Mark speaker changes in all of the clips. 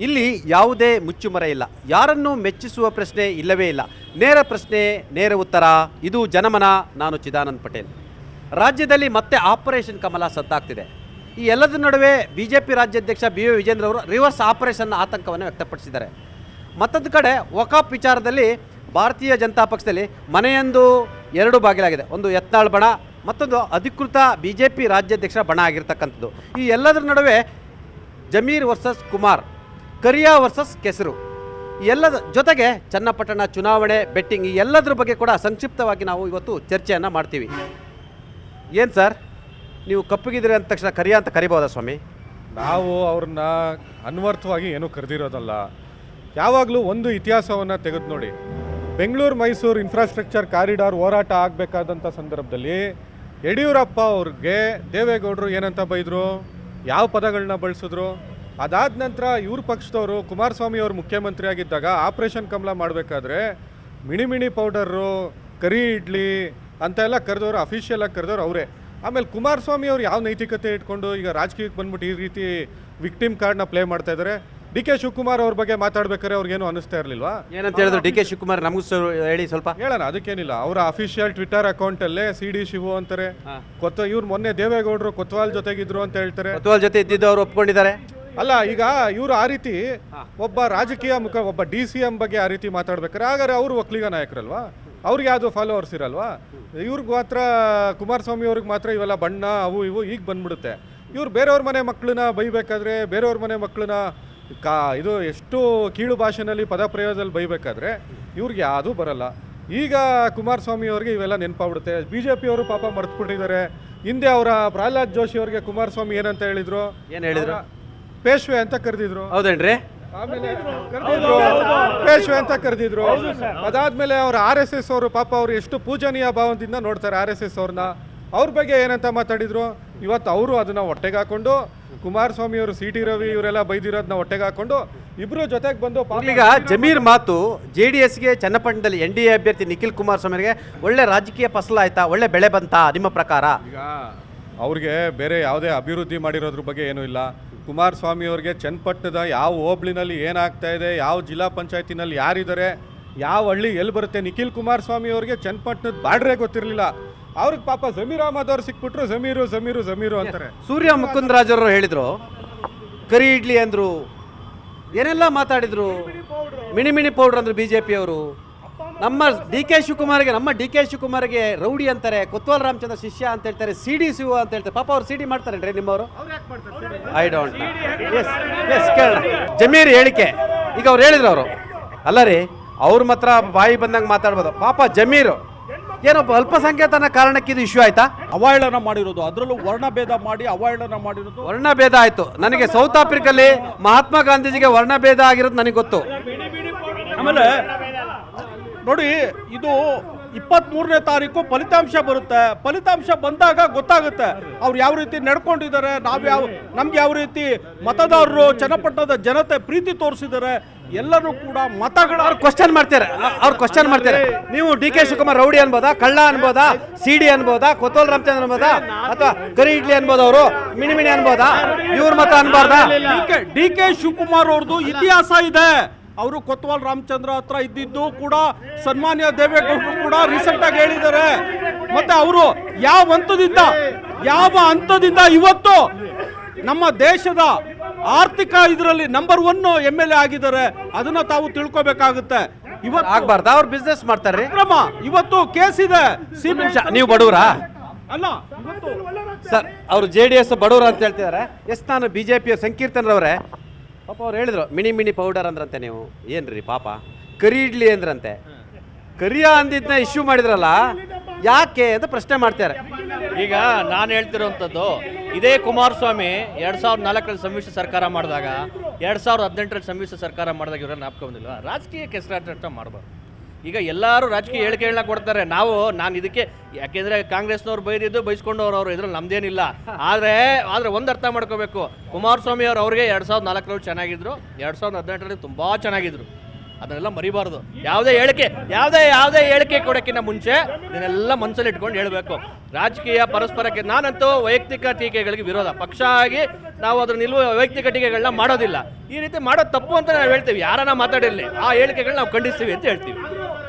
Speaker 1: ಇಲ್ಲಿ ಯಾವುದೇ ಮುಚ್ಚುಮರೆ ಇಲ್ಲ. ಯಾರನ್ನು ಮೆಚ್ಚಿಸುವ ಪ್ರಶ್ನೆ ಇಲ್ಲವೇ ಇಲ್ಲ. ನೇರ ಪ್ರಶ್ನೆ, ನೇರ ಉತ್ತರ. ಇದು ಜನಮನ. ನಾನು ಚಿದಾನಂದ್ ಪಟೇಲ್. ರಾಜ್ಯದಲ್ಲಿ ಮತ್ತೆ ಆಪರೇಷನ್ ಕಮಲ ಸದ್ದಾಗ್ತಿದೆ. ಈ ಎಲ್ಲದರ ನಡುವೆ ಬಿ ಜೆ ಪಿ ರಾಜ್ಯಾಧ್ಯಕ್ಷ ಬಿ ವಿ ವಿಜೇಂದ್ರ ಅವರು ರಿವರ್ಸ್ ಆಪರೇಷನ್ ಆತಂಕವನ್ನು ವ್ಯಕ್ತಪಡಿಸಿದ್ದಾರೆ. ಮತ್ತೊಂದು ಕಡೆ ವಕಾಪ್ ವಿಚಾರದಲ್ಲಿ ಭಾರತೀಯ ಜನತಾ ಪಕ್ಷದಲ್ಲಿ ಮನೆಯೊಂದು ಎರಡು ಬಾಗಿಲಾಗಿದೆ. ಒಂದು ಯತ್ನಾಳ್ ಬಣ, ಮತ್ತೊಂದು ಅಧಿಕೃತ ಬಿ ಜೆ ಪಿ ರಾಜ್ಯಾಧ್ಯಕ್ಷರ ಬಣ ಆಗಿರ್ತಕ್ಕಂಥದ್ದು. ಈ ಎಲ್ಲದರ ನಡುವೆ ಜಮೀರ್ ವರ್ಸಸ್ ಕುಮಾರ್ ಕರಿಯಾ ವರ್ಸಸ್ ಕೆಸರು. ಎಲ್ಲದ ಜೊತೆಗೆ ಚನ್ನಪಟ್ಟಣ ಚುನಾವಣೆ ಬೆಟ್ಟಿಂಗ್ ಈ ಎಲ್ಲದ್ರ ಬಗ್ಗೆ ಕೂಡ ಸಂಕ್ಷಿಪ್ತವಾಗಿ ನಾವು ಇವತ್ತು ಚರ್ಚೆಯನ್ನು ಮಾಡ್ತೀವಿ. ಏನು ಸರ್ ನೀವು ಕಪ್ಪಗಿದ್ದೀರಿ ಅಂದ ತಕ್ಷಣ ಕರಿಯಾ ಅಂತ ಕರಿಬೋದಾ ಸ್ವಾಮಿ?
Speaker 2: ನಾವು ಅವ್ರನ್ನ ಅನ್ವರ್ಥವಾಗಿ ಏನೂ ಕರೆದಿರೋದಲ್ಲ. ಯಾವಾಗಲೂ ಒಂದು ಇತಿಹಾಸವನ್ನು ತೆಗೆದು ನೋಡಿ. ಬೆಂಗಳೂರು ಮೈಸೂರು ಇನ್ಫ್ರಾಸ್ಟ್ರಕ್ಚರ್ ಕಾರಿಡಾರ್ ಹೋರಾಟ ಆಗಬೇಕಾದಂಥ ಸಂದರ್ಭದಲ್ಲಿ ಯಡಿಯೂರಪ್ಪ ಅವ್ರಿಗೆ ದೇವೇಗೌಡರು ಏನಂತ ಬೈದರು? ಯಾವ ಪದಗಳನ್ನ ಬಳಸಿದ್ರು? ಅದಾದ ನಂತರ ಇವ್ರ ಪಕ್ಷದವರು ಕುಮಾರಸ್ವಾಮಿ ಅವರು ಮುಖ್ಯಮಂತ್ರಿ ಆಗಿದ್ದಾಗ ಆಪರೇಷನ್ ಕಮಲ ಮಾಡಬೇಕಾದ್ರೆ ಮಿಣಿ ಮಿಣಿ ಪೌಡರು ಕರಿ ಇಡ್ಲಿ ಅಂತೆಲ್ಲ ಕರೆದವರು ಅಫಿಷಿಯಲ್ ಆಗಿ ಕರೆದವ್ರು ಅವರೇ. ಆಮೇಲೆ ಕುಮಾರಸ್ವಾಮಿ ಅವರು ಯಾವ ನೈತಿಕತೆ ಇಟ್ಕೊಂಡು ಈಗ ರಾಜಕೀಯಕ್ಕೆ ಬಂದ್ಬಿಟ್ಟು ಈ ರೀತಿ ವಿಕ್ಟಿಮ್ ಕಾರ್ಡ್ನ ಪ್ಲೇ ಮಾಡ್ತಾ ಇದ್ದಾರೆ ಡಿ ಕೆ ಶಿವಕುಮಾರ್ ಅವ್ರ ಬಗ್ಗೆ ಮಾತಾಡ್ಬೇಕಾದ್ರೆ ಅವ್ರಿಗೇನು ಅನಿಸ್ತಾ ಇರಲಿಲ್ವಾ?
Speaker 1: ಏನಂತ ಹೇಳಿದ್ರು ಡಿ ಕೆ ಶಿವಕುಮಾರ್ ನಮಗೂ ಹೇಳಿ ಸ್ವಲ್ಪ.
Speaker 2: ಹೇಳೋಣ ಅದಕ್ಕೇನಿಲ್ಲ. ಅವರ ಅಫಿಷಿಯಲ್ ಟ್ವಿಟರ್ ಅಕೌಂಟಲ್ಲೇ ಸಿ ಡಿ ಶಿವು ಅಂತಾರೆ. ಕೊತ್ತ ಇವ್ರು ಮೊನ್ನೆ ದೇವೇಗೌಡರು ಕೊತ್ವಾಲ್ ಜೊತೆಗಿದ್ರು ಅಂತ ಹೇಳ್ತಾರೆ.
Speaker 1: ಕೊತ್ವಾಲ್ ಜೊತೆ ಇದ್ದಿದ್ದು ಅವ್ರು ಒಪ್ಕೊಂಡಿದ್ದಾರೆ.
Speaker 2: ಅಲ್ಲ ಈಗ ಇವರು ಆ ರೀತಿ ಒಬ್ಬ ರಾಜಕೀಯ ಮುಖ ಒಬ್ಬ ಡಿ ಸಿ ಎಂ ಬಗ್ಗೆ ಆ ರೀತಿ ಮಾತಾಡ್ಬೇಕಾರೆ ಹಾಗಾದ್ರೆ ಅವರು ಒಕ್ಕಲಿಗ ನಾಯಕರಲ್ವಾ? ಅವ್ರಿಗೆ ಯಾವುದು ಫಾಲೋವರ್ಸ್ ಇರಲ್ವಾ? ಇವ್ರಿಗೆ ಮಾತ್ರ ಕುಮಾರಸ್ವಾಮಿ ಅವ್ರಿಗೆ ಮಾತ್ರ ಇವೆಲ್ಲ ಬಣ್ಣ ಅವು ಇವು ಈಗ ಬಂದ್ಬಿಡುತ್ತೆ. ಇವ್ರು ಬೇರೆಯವ್ರ ಮನೆ ಮಕ್ಕಳನ್ನ ಬೈಬೇಕಾದ್ರೆ ಬೇರೆಯವ್ರ ಮನೆ ಮಕ್ಕಳನ್ನ ಕಾ ಇದು ಎಷ್ಟು ಕೀಳು ಭಾಷೆನಲ್ಲಿ ಪದ ಪ್ರಯೋಗದಲ್ಲಿ ಬೈಬೇಕಾದ್ರೆ ಇವ್ರಿಗೆ ಯಾವುದೂ ಬರಲ್ಲ. ಈಗ ಕುಮಾರಸ್ವಾಮಿ ಅವ್ರಿಗೆ ಇವೆಲ್ಲ ನೆನಪಾಗ್ಬಿಡುತ್ತೆ. ಬಿ ಜೆ ಪಿಯವರು ಪಾಪ ಮರ್ತ್ಬಿಟ್ಟಿದ್ದಾರೆ. ಹಿಂದೆ ಅವರ ಪ್ರಹ್ಲಾದ್ ಜೋಶಿ ಅವರಿಗೆ ಕುಮಾರಸ್ವಾಮಿ ಏನಂತ ಹೇಳಿದ್ರು?
Speaker 1: ಏನು ಹೇಳಿದ್ರು?
Speaker 2: ಪೇಶ್ವೆ ಅಂತ ಕರೆದಿದ್ರು.
Speaker 1: ಹೌದೇನ್ರಿ?
Speaker 2: ಆಮೇಲೆ ಕರೆದಿದ್ರು. ಪೇಶ್ವೆ ಅಂತ ಕರೆದಿದ್ರು. ಅದಾದ್ಮೇಲೆ ಅವ್ರ ಆರ್ ಎಸ್ ಎಸ್ ಅವರು ಪಾಪ ಅವ್ರು ಎಷ್ಟು ಪೂಜನೀಯ ಭಾವದಿಂದ ನೋಡ್ತಾರೆ ಆರ್ ಎಸ್ ಎಸ್ ಅವ್ರನ್ನ ಅವ್ರ ಬಗ್ಗೆ ಏನಂತ ಮಾತಾಡಿದ್ರು? ಇವತ್ತು ಅವರು ಅದನ್ನ ಹೊಟ್ಟೆಗೆ ಹಾಕೊಂಡು ಕುಮಾರಸ್ವಾಮಿ ಅವರು ಸಿ ಟಿ ರವಿ ಇವರೆಲ್ಲ ಬೈದಿರೋದನ್ನ ಹೊಟ್ಟೆಗೆ ಹಾಕೊಂಡು ಇಬ್ರು ಜೊತೆಗೆ ಬಂದು
Speaker 1: ಈಗ ಜಮೀರ್ ಮಾತು ಜೆ ಡಿ ಎಸ್ಗೆ ಚನ್ನಪಟ್ಟಣದಲ್ಲಿ ಎನ್ ಡಿ ಎ ಅಭ್ಯರ್ಥಿ ನಿಖಿಲ್ ಕುಮಾರಸ್ವಾಮಿಗೆ ಒಳ್ಳೆ ರಾಜಕೀಯ ಫಸಲ ಆಯ್ತಾ? ಒಳ್ಳೆ ಬೆಳೆ ಬಂತಾ ನಿಮ್ಮ ಪ್ರಕಾರ?
Speaker 2: ಈಗ ಅವ್ರಿಗೆ ಬೇರೆ ಯಾವುದೇ ಅಭಿವೃದ್ಧಿ ಮಾಡಿರೋದ್ರ ಬಗ್ಗೆ ಏನೂ ಇಲ್ಲ. ಕುಮಾರಸ್ವಾಮಿ ಅವ್ರಿಗೆ ಚನ್ನಪಟ್ಟಣದ ಯಾವ ಹೋಬ್ಳಿನಲ್ಲಿ ಏನಾಗ್ತಾ ಇದೆ, ಯಾವ ಜಿಲ್ಲಾ ಪಂಚಾಯತಿನಲ್ಲಿ ಯಾರಿದ್ದಾರೆ, ಯಾವ ಹಳ್ಳಿ ಎಲ್ಲಿ ಬರುತ್ತೆ, ನಿಖಿಲ್ ಕುಮಾರಸ್ವಾಮಿ ಅವ್ರಿಗೆ ಚನ್ನಪಟ್ಟಣದ ಬಾಡ್ರೇ ಗೊತ್ತಿರಲಿಲ್ಲ. ಅವ್ರಿಗೆ ಪಾಪ ಜಮೀರ್ ಅಹಮದ್ ಅವ್ರು ಸಿಕ್ಬಿಟ್ರು, ಜಮೀರು ಜಮೀರು ಜಮೀರು ಅಂತಾರೆ.
Speaker 1: ಸೂರ್ಯ ಮುಕುಂದರಾಜ್ ಅವರು ಹೇಳಿದ್ರು, ಕರಿ ಇಡ್ಲಿ ಅಂದರು, ಏನೆಲ್ಲ ಮಾತಾಡಿದ್ರು, ಮಿಣಿ ಮಿಣಿ ಪೌಡ್ರ್ ಅಂದರು ಬಿ ಜೆ ನಮ್ಮ ಡಿ ಕೆ ಶಿವಕುಮಾರ್ಗೆ ನಮ್ಮ ಡಿ ಕೆ ಶಿವಕುಮಾರ್ಗೆ ರೌಡಿ ಅಂತಾರೆ ಕೊತ್ವಾಲ್ ರಾಮಚಂದ್ರ ಶಿಷ್ಯ ಅಂತ ಹೇಳ್ತಾರೆ ಸಿ ಡಿ ಶಿವ ಅಂತ ಹೇಳ್ತಾರೆ ಪಾಪ ಅವ್ರು ಸಿ ಡಿ ರೀ ನಿಮ್ಮವರು ಐ ಡೋಂಟ್ ಎಸ್ ಎಸ್ ಕೇಳ ಜಮೀರ್ ಹೇಳಿಕೆ ಈಗ ಅವ್ರು ಹೇಳಿದ್ರು ಅವರು ಅಲ್ಲ ರೀ ಅವ್ರ ಮಾತ್ರ ಬಾಯಿ ಬಂದಂಗೆ ಮಾತಾಡ್ಬೋದು ಪಾಪ ಜಮೀರು ಏನೋ ಅಲ್ಪಸಂಖ್ಯಾತನ ಕಾರಣಕ್ಕೆ ಇದು ಇಶ್ಯೂ ಆಯ್ತಾ
Speaker 3: ಅವಹೇಳನ ಮಾಡಿರೋದು ಅದರಲ್ಲೂ ವರ್ಣಭೇದ ಮಾಡಿ ಅವಹೇಳನ ಮಾಡಿರೋದು
Speaker 1: ವರ್ಣಭೇದ ಆಯ್ತು ನನಗೆ ಸೌತ್ ಆಫ್ರಿಕಲ್ಲಿ ಮಹಾತ್ಮ ಗಾಂಧೀಜಿಗೆ ವರ್ಣಭೇದ ಆಗಿರೋದು ನನಗೆ ಗೊತ್ತು
Speaker 3: ಆಮೇಲೆ ನೋಡಿ ಇದು ಇಪ್ಪತ್ತ್ ಮೂರನೇ ತಾರೀಕು ಫಲಿತಾಂಶ ಬರುತ್ತೆ. ಫಲಿತಾಂಶ ಬಂದಾಗ ಗೊತ್ತಾಗುತ್ತೆ ಅವ್ರು ಯಾವ ರೀತಿ ನಡ್ಕೊಂಡಿದ್ದಾರೆ ನಾವು ಯಾವ ನಮ್ಗೆ ಯಾವ ರೀತಿ ಮತದಾರರು ಚನ್ನಪಟ್ಟಣದ ಜನತೆ ಪ್ರೀತಿ ತೋರಿಸಿದ್ದಾರೆ ಎಲ್ಲರೂ ಕೂಡ ಮತಗಳ
Speaker 1: ಅವ್ರು ಕ್ವಶನ್ ಮಾಡ್ತಾರೆ. ಅವ್ರು ಕ್ವಶನ್ ಮಾಡ್ತಾರೆ. ನೀವು ಡಿ ಕೆ ಶಿವಕುಮಾರ್ ರೌಡಿ ಅನ್ಬೋದ ಕಳ್ಳ ಅನ್ಬೋದ ಸಿ ಡಿ ಅನ್ಬೋದ ಕೊತ್ತೋಲ್ ರಾಮಚಂದ್ರ ಅನ್ಬೋದ ಅಥವಾ ಕರಿ ಇಡ್ಲಿ ಅನ್ಬೋದ ಅವರು ಮಿಣಿ ಮಿಣಿ ಅನ್ಬೋದಾ? ಇವ್ರ ಮತ ಅನ್ಬಾರ್ದಾ?
Speaker 3: ಡಿ ಕೆ ಶಿವಕುಮಾರ್ ಅವ್ರದ್ದು ಇತಿಹಾಸ ಇದೆ. ಅವರು ಕೊತ್ವಾಲ್ ರಾಮಚಂದ್ರ ಹತ್ರ ಇದ್ದಿದ್ದು ಕೂಡ ಸನ್ಮಾನ್ಯ ದೇವೇಗೌಡರು ಕೂಡ ರೀಸೆಂಟ್ ಆಗಿ ಹೇಳಿದ್ದಾರೆ. ಮತ್ತೆ ಅವರು ಯಾವ ಹಂತದಿಂದ ಯಾವ ಹಂತದಿಂದ ಇವತ್ತು ನಮ್ಮ ದೇಶದ ಆರ್ಥಿಕ ಇದರಲ್ಲಿ number one M L A ಆಗಿದ್ದಾರೆ ಅದನ್ನ ತಾವು ತಿಳ್ಕೊಬೇಕಾಗುತ್ತೆ. ಇವತ್ತು
Speaker 1: ಆಗ್ಬಾರ್ದ ಅವ್ರು ಬಿಸ್ನೆಸ್ ಮಾಡ್ತಾರೆ.
Speaker 3: ಕ್ರಮ ಇವತ್ತು ಕೇಸ್ ಇದೆ.
Speaker 1: ನಿಮಿಷ ನೀವು ಬಡವರಾ?
Speaker 3: ಅಲ್ಲ ಇವತ್ತು
Speaker 1: ಸರ್ ಅವರು ಜೆ ಡಿ ಎಸ್ ಬಡವರು ಅಂತ ಹೇಳ್ತಿದ್ದಾರೆ. ಎಸ್ ನಾನು ಬಿ ಜೆ ಪಿಯ ಸಂಕೀರ್ತನರವರೇ. ಪಾಪ ಅವ್ರು ಹೇಳಿದ್ರು ಮಿನಿ ಮಿನಿ ಪೌಡರ್ ಅಂದ್ರಂತೆ ನೀವು. ಏನ್ರಿ ಪಾಪ? ಕರಿ ಇಡ್ಲಿ ಅಂದ್ರಂತೆ. ಕರಿಯ ಅಂದಿದ್ನ ಇಶ್ಯೂ ಮಾಡಿದ್ರಲ್ಲ, ಯಾಕೆ ಅಂತ ಪ್ರಶ್ನೆ ಮಾಡ್ತಾರೆ.
Speaker 4: ಈಗ ನಾನು ಹೇಳ್ತಿರುವಂಥದ್ದು, ಇದೇ ಕುಮಾರಸ್ವಾಮಿ ಎರಡು ಸಾವಿರದ ನಾಲ್ಕರಲ್ಲಿ ಸಮ್ಮಿಶ್ರ ಸರ್ಕಾರ ಮಾಡಿದಾಗ, ಎರಡು ಸಾವಿರದ ಹದಿನೆಂಟರಲ್ಲಿ ಸಮ್ಮಿಶ್ರ ಸರ್ಕಾರ ಮಾಡಿದಾಗ ಇವರ ನಾಪಕ ಬಂದಿಲ್ಲ ರಾಜಕೀಯ ಕೆಸರಾಟ ಮಾಡಬಾರ್ದು. ಈಗ ಎಲ್ಲರೂ ರಾಜಕೀಯ ಹೇಳಿಕೆಗಳನ್ನ ಕೊಡ್ತಾರೆ. ನಾವು, ನಾನು ಇದಕ್ಕೆ, ಯಾಕೆಂದ್ರೆ ಕಾಂಗ್ರೆಸ್ನವ್ರು ಬೈದಿದ್ದು ಬೈಸ್ಕೊಂಡವ್ರು ಅವರು, ಇದ್ರಲ್ಲಿ ನಮ್ದೇನಿಲ್ಲ. ಆದರೆ ಆದರೆ ಒಂದು ಅರ್ಥ ಮಾಡ್ಕೋಬೇಕು. ಕುಮಾರಸ್ವಾಮಿ ಅವರು ಅವ್ರಿಗೆ ಎರಡು ಸಾವಿರದ ನಾಲ್ಕರಲ್ಲಿ ಚೆನ್ನಾಗಿದ್ರು, ಎರಡು ಸಾವಿರದ ಹದಿನೆಂಟರಲ್ಲಿ ತುಂಬ ಚೆನ್ನಾಗಿದ್ರು. ಅದನ್ನೆಲ್ಲ ಮರಿಬಾರ್ದು. ಯಾವುದೇ ಹೇಳಿಕೆ, ಯಾವುದೇ ಯಾವುದೇ ಹೇಳಿಕೆ ಕೊಡೋಕ್ಕಿಂತ ಮುಂಚೆ ಇದನ್ನೆಲ್ಲ ಮನಸ್ಸಲ್ಲಿ ಇಟ್ಕೊಂಡು ಹೇಳಬೇಕು. ರಾಜಕೀಯ ಪರಸ್ಪರಕ್ಕೆ ನಾನಂತೂ ವೈಯಕ್ತಿಕ ಟೀಕೆಗಳಿಗೆ ವಿರೋಧ. ಪಕ್ಷ ಆಗಿ ನಾವು ಅದ್ರ ನಿಲ್ವ, ವೈಯಕ್ತಿಕ ಟೀಕೆಗಳನ್ನ ಮಾಡೋದಿಲ್ಲ. ಈ ರೀತಿ ಮಾಡೋದು ತಪ್ಪು ಅಂತ ನಾವು ಹೇಳ್ತೀವಿ. ಯಾರನ್ನ ಮಾತಾಡಿರಲಿ, ಆ ಹೇಳಿಕೆಗಳನ್ನ ನಾವು ಖಂಡಿಸ್ತೀವಿ ಅಂತ ಹೇಳ್ತೀವಿ.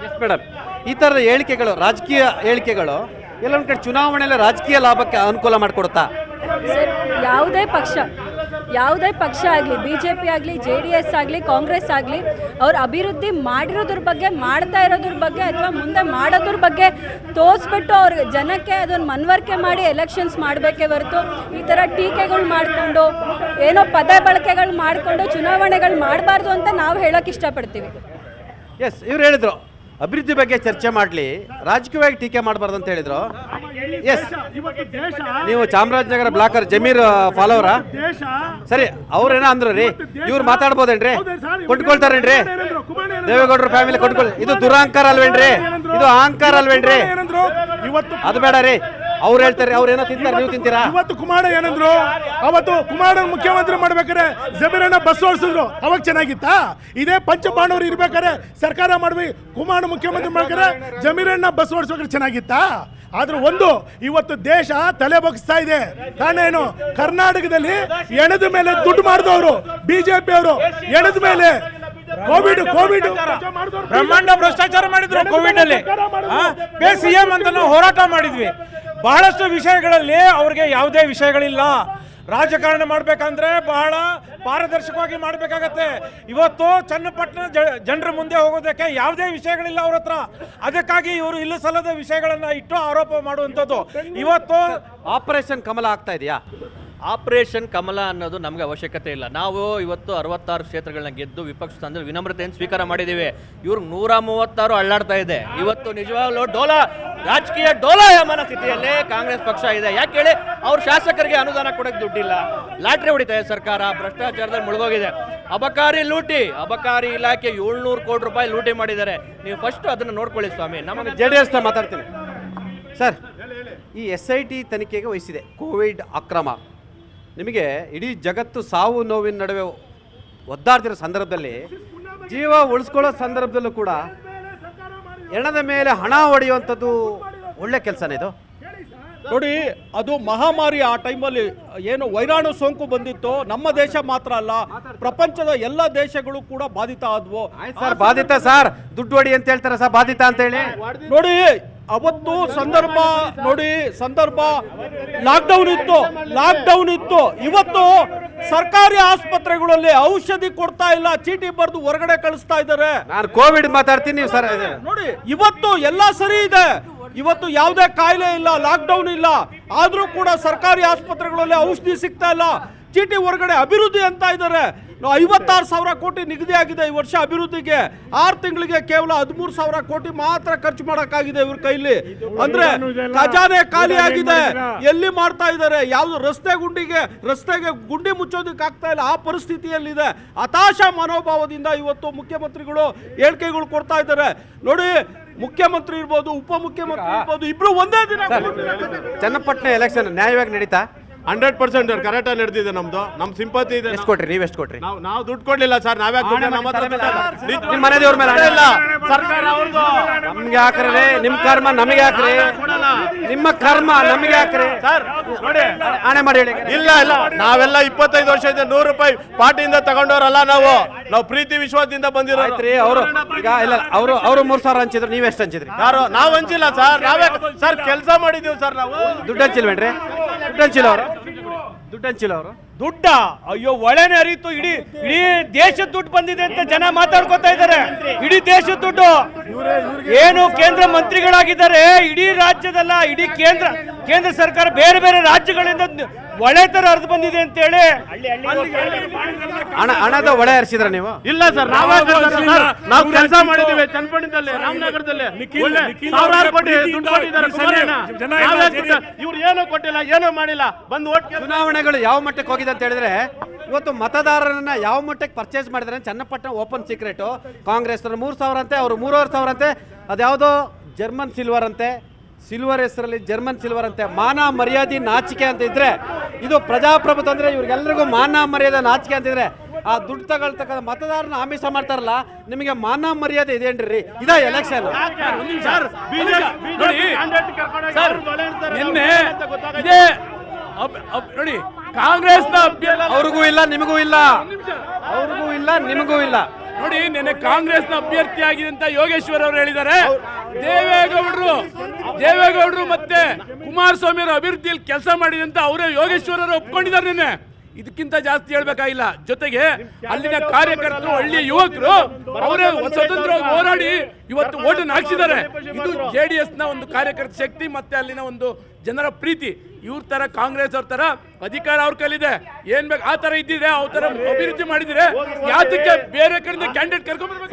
Speaker 1: ಎಸ್ ಮೇಡಮ್ ಈ ಥರದ ಹೇಳಿಕೆಗಳು ರಾಜಕೀಯ ಹೇಳಿಕೆಗಳು ಎಲ್ಲೊಂದು ಕಡೆ ಚುನಾವಣೆಯಲ್ಲಿ ರಾಜಕೀಯ ಲಾಭಕ್ಕೆ ಅನುಕೂಲ ಮಾಡಿಕೊಡುತ್ತಾ?
Speaker 5: ಸರ್ ಯಾವುದೇ ಪಕ್ಷ ಯಾವುದೇ ಪಕ್ಷ ಆಗಲಿ ಬಿ ಜೆ ಪಿ ಆಗಲಿ ಜೆ ಡಿ ಎಸ್ ಆಗಲಿ ಕಾಂಗ್ರೆಸ್ ಆಗಲಿ ಅವ್ರು ಅಭಿವೃದ್ಧಿ ಮಾಡಿರೋದ್ರ ಬಗ್ಗೆ ಮಾಡ್ತಾ ಇರೋದ್ರ ಬಗ್ಗೆ ಅಥವಾ ಮುಂದೆ ಮಾಡೋದ್ರ ಬಗ್ಗೆ ತೋರಿಸ್ಬಿಟ್ಟು ಅವ್ರಿಗೆ ಜನಕ್ಕೆ ಅದನ್ನು ಮನವರಿಕೆ ಮಾಡಿ ಎಲೆಕ್ಷನ್ಸ್ ಮಾಡಬೇಕೇ ಹೊರತು ಈ ಥರ ಟೀಕೆಗಳು ಮಾಡಿಕೊಂಡು ಏನೋ ಪದ ಬಳಕೆಗಳು ಮಾಡಿಕೊಂಡು ಚುನಾವಣೆಗಳು ಮಾಡಬಾರ್ದು ಅಂತ ನಾವು ಹೇಳೋಕೆ ಇಷ್ಟಪಡ್ತೀವಿ.
Speaker 1: ಎಸ್ ಇವ್ರು ಹೇಳಿದ್ರು ಅಭಿವೃದ್ಧಿ ಬಗ್ಗೆ ಚರ್ಚೆ ಮಾಡಲಿ. ರಾಜಕೀಯವಾಗಿ ಟೀಕೆ ಮಾಡಬಾರ್ದು ಅಂತ ಹೇಳಿದ್ರು. ಎಸ್ ನೀವು ಚಾಮರಾಜನಗರ ಬ್ಲಾಕರ್ ಜಮೀರ್ ಫಾಲೋವರ? ಸರಿ, ಅವ್ರೇನೋ ಅಂದ್ರು ರೀ. ಇವ್ರು ಮಾತಾಡ್ಬೋದೇನ್ರಿ? ಕೊಟ್ಕೊಳ್ತಾರೇನ್ರಿ ದೇವೇಗೌಡರ ಫ್ಯಾಮಿಲಿ ಕೊಟ್ಕೊಳ್ಳಿ ಇದು ದುರಾಂಕಾರ ಅಲ್ವೇನ್ರಿ? ಇದು ಅಹಂಕಾರ ಅಲ್ವೇನ್ರಿ? ಅದು ಬೇಡ ರೀ. ಅವ್ರು ಹೇಳ್ತಾರೆ ಅವ್ರೇನೋ ತಿಂತಾರೆ ನೀವು ತಿಂತೀರಾ?
Speaker 6: ಇವತ್ತು ಕುಮಾರ ಏನಂದ್ರು ಅವತ್ತು ಕುಮಾರ ಮುಖ್ಯಮಂತ್ರಿ ಮಾಡ್ಬೇಕಾರೆ ಜಮೀರಣ್ಣ ಬಸ್ ಓಡಿಸಿದ್ರು. ಅವಾಗ ಚೆನ್ನಾಗಿತ್ತಾ? ಇದೇ ಪಂಚಪಾಂಡವರು ಇರ್ಬೇಕಾದ್ರೆ ಸರ್ಕಾರ ಮಾಡ್ವಿ ಕುಮಾರ ಮುಖ್ಯಮಂತ್ರಿ ಮಾಡ್ಬೇಕಾದ್ರೆ ಜಮೀರಣ್ಣ ಬಸ್ ಓಡಿಸ್ಬೇಕಾದ್ರೆ ಚೆನ್ನಾಗಿತ್ತಾ? ಆದ್ರೆ ಒಂದು ಇವತ್ತು ದೇಶ ತಲೆ ಬಗ್ಸ್ತಾ ಇದೆ. ಕಾರಣ ಏನು? ಕರ್ನಾಟಕದಲ್ಲಿ ಎಣದ ಮೇಲೆ ದುಡ್ಡು ಮಾಡಿದವರು ಬಿಜೆಪಿ ಅವರು. ಎಣದ ಮೇಲೆ. Covid Covid.
Speaker 7: ಬ್ರಹ್ಮಾಂಡ ಭ್ರಷ್ಟಾಚಾರ ಮಾಡಿದ್ರು ಕೋವಿಡ್ ಅಲ್ಲಿ ಸಿ ಎಂ ಅಂತ ನಾವು ಹೋರಾಟ ಮಾಡಿದ್ವಿ. ಬಹಳಷ್ಟು ವಿಷಯಗಳಲ್ಲಿ ಅವ್ರಿಗೆ ಯಾವುದೇ ವಿಷಯಗಳಿಲ್ಲ. ರಾಜಕಾರಣ ಮಾಡಬೇಕಂದ್ರೆ ಬಹಳ ಪಾರದರ್ಶಕವಾಗಿ ಮಾಡಬೇಕಾಗತ್ತೆ. ಇವತ್ತು ಚನ್ನಪಟ್ಟಣ ಜನರ ಮುಂದೆ ಹೋಗೋದಕ್ಕೆ ಯಾವುದೇ ವಿಷಯಗಳಿಲ್ಲ ಅವ್ರ ಹತ್ರ. ಅದಕ್ಕಾಗಿ ಇವರು ಇಲ್ಲ ಸಲ್ಲದ ವಿಷಯಗಳನ್ನು ಇಟ್ಟು ಆರೋಪ ಮಾಡುವಂಥದ್ದು. ಇವತ್ತು
Speaker 1: ಆಪರೇಷನ್ ಕಮಲ ಆಗ್ತಾ ಇದೆಯಾ?
Speaker 4: ಆಪರೇಷನ್ ಕಮಲ ಅನ್ನೋದು ನಮಗೆ ಅವಶ್ಯಕತೆ ಇಲ್ಲ. ನಾವು ಇವತ್ತು ಅರವತ್ತಾರು ಕ್ಷೇತ್ರಗಳನ್ನ ಗೆದ್ದು ವಿಪಕ್ಷ ತಂದ್ರೆ ವಿನಮ್ರತೆಯನ್ನು ಸ್ವೀಕಾರ ಮಾಡಿದ್ದೀವಿ. ಇವ್ರಿಗೆ ನೂರ ಮೂವತ್ತಾರು ಅಳ್ಳಾಡ್ತಾ ಇದೆ. ಇವತ್ತು ನಿಜವಾಗ್ಲೂ ಡೋಲ ರಾಜಕೀಯ ಡೋಲಾಯಮಾನ ಸ್ಥಿತಿಯಲ್ಲೇ ಕಾಂಗ್ರೆಸ್ ಪಕ್ಷ ಇದೆ. ಯಾಕೆ ಹೇಳಿ? ಅವ್ರ ಶಾಸಕರಿಗೆ ಅನುದಾನ ಕೊಡಕ್ಕೆ ದುಡ್ಡಿಲ್ಲ. ಲಾಟ್ರಿ ಹೊಡಿತಾ ಇದೆ ಸರ್ಕಾರ. ಭ್ರಷ್ಟಾಚಾರದಲ್ಲಿ ಮುಳುಗೋಗಿದೆ. ಅಬಕಾರಿ ಲೂಟಿ. ಅಬಕಾರಿ ಇಲಾಖೆ ಏಳ್ನೂರು ಕೋಟಿ ರೂಪಾಯಿ ಲೂಟಿ ಮಾಡಿದ್ದಾರೆ. ನೀವು ಫಸ್ಟ್ ಅದನ್ನು ನೋಡ್ಕೊಳ್ಳಿ ಸ್ವಾಮಿ. ನಮಗೆ
Speaker 1: ಜೆ ಡಿ ಎಸ್ನ ಮಾತಾಡ್ತೀನಿ. ಸರ್ ಈ ಎಸ್ ಐ ಟಿ ತನಿಖೆಗೆ ವಹಿಸಿದೆ. ಕೋವಿಡ್ ಅಕ್ರಮ. ನಿಮಗೆ ಇಡೀ ಜಗತ್ತು ಸಾವು ನೋವಿನ ನಡುವೆ ಒದ್ದಾಡ್ತಿರೋ ಸಂದರ್ಭದಲ್ಲಿ, ಜೀವ ಉಳಿಸ್ಕೊಳ್ಳೋ ಸಂದರ್ಭದಲ್ಲೂ ಕೂಡ ಎಣದ ಮೇಲೆ ಹಣ ಹೊಡೆಯುವಂಥದ್ದು ಒಳ್ಳೆ ಕೆಲಸನೇ ಇದು.
Speaker 3: ನೋಡಿ ಅದು ಮಹಾಮಾರಿ ಆ ಟೈಮಲ್ಲಿ ಏನು ವೈರಾಣು ಸೋಂಕು ಬಂದಿತ್ತು ನಮ್ಮ ದೇಶ ಮಾತ್ರ ಅಲ್ಲ ಪ್ರಪಂಚದ ಎಲ್ಲ ದೇಶಗಳು ಕೂಡ ಬಾಧಿತ ಆದ್ವು.
Speaker 1: ಸರ್ ಬಾಧಿತ ಸರ್. ದುಡ್ಡು ಹೊಡಿ ಅಂತ ಹೇಳ್ತಾರೆ ಸರ್ ಬಾಧಿತ ಅಂತ ಹೇಳಿ?
Speaker 3: ನೋಡಿ ಅವತ್ತು ಸಂದರ್ಭ ನೋಡಿ ಸಂದರ್ಭ ಲಾಕ್ಡೌನ್ ಇತ್ತು ಲಾಕ್ಡೌನ್ ಇತ್ತು. ಇವತ್ತು ಸರ್ಕಾರಿ ಆಸ್ಪತ್ರೆಗಳಲ್ಲಿ ಔಷಧಿ ಕೊಡ್ತಾ ಇಲ್ಲ ಚೀಟಿ ಬರೆದು ಹೊರಗಡೆ ಕಳಿಸ್ತಾ ಇದ್ದಾರೆ.
Speaker 1: ನಾನು ಕೋವಿಡ್ ಮಾತಾಡ್ತೀನಿ ನೀವು ಸರ್
Speaker 3: ನೋಡಿ ಇವತ್ತು ಎಲ್ಲ ಸರಿ ಇದೆ. ಇವತ್ತು ಯಾವುದೇ ಕಾಯಿಲೆ ಇಲ್ಲ ಲಾಕ್ಡೌನ್ ಇಲ್ಲ. ಆದ್ರೂ ಕೂಡ ಸರ್ಕಾರಿ ಆಸ್ಪತ್ರೆಗಳಲ್ಲಿ ಔಷಧಿ ಸಿಗ್ತಾ ಇಲ್ಲ. ಚೀಟಿ ಹೊರಗಡೆ ಅಭಿವೃದ್ಧಿ ಅಂತ ಇದ್ದಾರೆ. ಐವತ್ತಾರು ಸಾವಿರ ಕೋಟಿ ನಿಗದಿ ಆಗಿದೆ ಈ ವರ್ಷ ಅಭಿವೃದ್ಧಿಗೆ. ಆರು ತಿಂಗಳಿಗೆ ಕೇವಲ ಹದಿಮೂರು ಸಾವಿರ ಕೋಟಿ ಮಾತ್ರ ಖರ್ಚು ಮಾಡಕ್ಕಾಗಿದೆ ಇವ್ರ ಕೈಲಿ. ಅಂದ್ರೆ ಖಜಾನೆ ಖಾಲಿಯಾಗಿದೆ ಎಲ್ಲಿ ಮಾಡ್ತಾ ಇದ್ದಾರೆ? ಯಾವ್ದು ರಸ್ತೆ ಗುಂಡಿಗೆ, ರಸ್ತೆಗೆ ಗುಂಡಿ ಮುಚ್ಚೋದಕ್ಕೆ ಆಗ್ತಾ ಇಲ್ಲ. ಆ ಪರಿಸ್ಥಿತಿಯಲ್ಲಿದೆ. ಹತಾಶ ಮನೋಭಾವದಿಂದ ಇವತ್ತು ಮುಖ್ಯಮಂತ್ರಿಗಳು ಹೇಳಿಕೆಗಳು ಕೊಡ್ತಾ ಇದ್ದಾರೆ. ನೋಡಿ, ಮುಖ್ಯಮಂತ್ರಿ ಇರ್ಬೋದು, ಉಪಮುಖ್ಯಮಂತ್ರಿ ಇರ್ಬೋದು, ಇಬ್ರು ಒಂದೇ ದಿನ
Speaker 1: ಚನ್ನಪಟ್ಟಣ ಎಲೆಕ್ಷನ್ ನ್ಯಾಯವಾಗಿ ನಡೀತಾ?
Speaker 8: ಹಂಡ್ರೆಡ್ ಪರ್ಸೆಂಟ್ ಕರೆಕ್ಟಾಗಿ ನಡೆದಿದೆ ನಮ್ದು. ನಮ್ ಸಿಂಪತಿ ಇದೆ.
Speaker 1: ಎಷ್ಟು ಕೊಟ್ರಿ ನೀವು ಎಷ್ಟು ಕೊಟ್ರಿ?
Speaker 8: ನಾವು ನಾವು ದುಡ್ಡು ಕೊಡ್ಲಿಲ್ಲ ಸರ್ ನಾವ್ಯಾಕೆ ದುಡ್ಡು ನಮ್ಮ ಹತ್ರ ದುಡ್ಡು ಇಲ್ಲ.
Speaker 1: ಮನೆ ದೇವ್ರ ಮೇಲೆ ಹಣ
Speaker 8: ಇಲ್ಲ ಸರ್ಕಾರ ಅವ್ರದ್ದು
Speaker 1: ನಮ್ಗೆ ಹಾಕ್ರಿ ನಿಮ್ ಕರ್ಮ ನಮಗೆ ಹಾಕ್ರಿ. ನಿಮ್ಮ ಕರ್ಮ ನಮಗೆ ಹಾಕ್ರಿ.
Speaker 8: ಸರ್ ನೋಡಿ.
Speaker 1: ಆಣೆ ಮಾಡಿ ಹೇಳಿ.
Speaker 8: ಇಲ್ಲ ಇಲ್ಲ. ನಾವೆಲ್ಲ ಇಪ್ಪತ್ತೈದು ಇದೆ ನೂರು ರೂಪಾಯಿ ಪಾರ್ಟಿಯಿಂದ ತಗೊಂಡವ್ರಲ್ಲ ನಾವು. ನಾವು ಪ್ರೀತಿ ವಿಶ್ವಾಸದಿಂದ ಬಂದಿರೋ
Speaker 1: ಆಯ್ತ್ರಿ ಅವರು ಈಗ ಇಲ್ಲ ಅವರು ಅವರು ಮೂರ್ ಸಾವಿರ ಹಂಚಿದ್ರು ನೀವ್ ಎಷ್ಟು ಹಂಚಿದ್ರಿ?
Speaker 8: ಯಾರು? ನಾವು ಹಂಚಿಲ್ಲ ಸರ್ ನಾವೇ ಸರ್ ಕೆಲಸ ಮಾಡಿದೀವಿ ಸರ್ ನಾವು.
Speaker 1: ದುಡ್ಡು ಹಂಚಿಲ್ವೇನ್ರಿ? ದುಡ್ಡು ಹಂಚಿಲ್ಲ ಅವರು. ದುಡ್ಡು ಹಂಚಿಲ್ಲ ಅವರು.
Speaker 7: ದುಡ್ಡ? ಅಯ್ಯೋ ಒಳೆನೆ ಅರಿತು ಇಡೀ ಇಡೀ ದೇಶದ ದುಡ್ಡು ಬಂದಿದೆ ಅಂತ ಜನ ಮಾತಾಡ್ಕೊತಾ ಇದ್ದಾರೆ ಇಡೀ ದೇಶದ ದುಡ್ಡು. ಏನು ಕೇಂದ್ರ ಮಂತ್ರಿಗಳಾಗಿದ್ದಾರೆ ಇಡೀ ರಾಜ್ಯದಲ್ಲ ಇಡೀ ಕೇಂದ್ರ ಕೇಂದ್ರ ಸರ್ಕಾರ ಬೇರೆ ಬೇರೆ ರಾಜ್ಯಗಳಿಂದ ಒಳೆ ತರ ಹರಿದು ಬಂದಿದೆ ಅಂತ
Speaker 1: ಹೇಳಿ. ಹಣದ ಒಳೆ ಹರಿಸಿದ್ರ ನೀವು?
Speaker 8: ಇಲ್ಲ ಸರ್ ನಾವೇ ನಾವು ಕೆಲಸ ಮಾಡಿದ್ದೇವೆ ಚನ್ನಪಟ್ಟಣದಲ್ಲಿ ರಾಮನಗರದಲ್ಲಿ. ಸಾವಿರಾರು ಕೋಟಿ ದುಡ್ಡು ಕೊಟ್ಟಿದ್ದಾರೆ ಇವ್ರು ಏನೂ ಕೊಟ್ಟಿಲ್ಲ ಏನೂ ಮಾಡಿಲ್ಲ. ಬಂದು ಓಟ್.
Speaker 1: ಚುನಾವಣೆಗಳು ಯಾವ ಮಟ್ಟಕ್ಕೆ ಹೋಗಿದೆ ಅಂತ ಹೇಳಿದ್ರೆ ಇವತ್ತು ಮತದಾರರನ್ನ ಯಾವ ಮಟ್ಟಕ್ಕೆ ಪರ್ಚೇಸ್ ಮಾಡಿದ್ರೆ ಚನ್ನಪಟ್ಟಣ ಓಪನ್ ಸೀಕ್ರೆಟ್ ಕಾಂಗ್ರೆಸ್ ಮೂರು ಸಾವಿರ ಅಂತೆ ಅವರು ಮೂರುವರೆ ಸಾವಿರ ಅಂತೆ. ಅದ್ಯಾವುದೋ ಜರ್ಮನ್ ಸಿಲ್ವರ್ ಅಂತೆ ಸಿಲ್ವರ್ ಹೆಸರಲ್ಲಿ ಜರ್ಮನ್ ಸಿಲ್ವರ್ ಅಂತೆ ಮಾನ ಮರ್ಯಾದೆ ನಾಚಿಕೆ ಅಂತ ಇದ್ರೆ ಇದು ಪ್ರಜಾಪ್ರಭುತ್ವ ಅಂದ್ರೆ ಇವ್ರಿಗೆಲ್ಲರಿಗೂ ಮಾನ ಮರ್ಯಾದೆ ನಾಚಿಕೆ ಅಂತಿದ್ರೆ ಆ ದುಡ್ಡು ತಗೊಳ್ತಕ್ಕಂಥ ಮತದಾರನ ಆಮಿಷ ಮಾಡ್ತಾರಲ್ಲ ನಿಮಗೆ ಮಾನ ಮರ್ಯಾದೆ ಇದೇನ್ರಿ ಇದ ಎಲೆಕ್ಷನ್
Speaker 8: ಸರ್
Speaker 7: ನೋಡಿ, ಕಾಂಗ್ರೆಸ್ನ
Speaker 1: ಅವ್ರಿಗೂ ಇಲ್ಲ ನಿಮಗೂ ಇಲ್ಲ. ಅವ್ರಿಗೂ ಇಲ್ಲ ನಿಮಗೂ ಇಲ್ಲ.
Speaker 7: ನೋಡಿ ನಿನ್ನೆ ಕಾಂಗ್ರೆಸ್ನ ಅಭ್ಯರ್ಥಿ ಆಗಿದೆ ಅಂತ ಯೋಗೇಶ್ವರ್ ಅವರು ಹೇಳಿದ್ದಾರೆ. ದೇವೇಗೌಡರು ದೇವೇಗೌಡರು ಮತ್ತೆ ಕುಮಾರಸ್ವಾಮಿ ಅವರ ಅಭಿವೃದ್ಧಿಯಲ್ಲಿ ಕೆಲಸ ಮಾಡಿದಂತ ಅವರೇ ಯೋಗೇಶ್ವರ್ ಅವರು ಒಪ್ಕೊಂಡಿದ್ದಾರೆ ನಿನ್ನೆ. ಇದಕ್ಕಿಂತ ಜಾಸ್ತಿ ಹೇಳ್ಬೇಕಾಗಿಲ್ಲ ಜೊತೆಗೆ ಅಲ್ಲಿನ ಕಾರ್ಯಕರ್ತರು ಹಳ್ಳಿಯ ಯುವಕರು ಅವರೇ ಸ್ವತಂತ್ರವಾಗಿ ಹೋರಾಡಿ ಇವತ್ತು ಓಟನ್ನು ಹಾಕ್ಸಿದ್ದಾರೆ. ಇದು ಜೆ ಡಿ ಎಸ್ನ ಒಂದು ಕಾರ್ಯಕರ್ತ ಶಕ್ತಿ ಮತ್ತೆ ಅಲ್ಲಿನ ಒಂದು ಜನರ ಪ್ರೀತಿ ಇವ್ರ ತರ ಕಾಂಗ್ರೆಸ್ ಅವ್ರ ತರ ಅಧಿಕಾರ ಅವ್ರ ಕೈಲಿದೆ. ಏನ್ ಬೇಕು ಆ ತರ ಇದ್ದಿದ್ರೆ ಅವ್ರ ತರ ಅಭಿವೃದ್ಧಿ ಮಾಡಿದ್ರೆ ಯಾತಕ್ಕೆ ಬೇರೆ ಕಡೆಯಿಂದ ಕ್ಯಾಂಡಿಡೇಟ್ ಕರ್ಕೊಂಡ್ ಬರ್ಬೇಕು?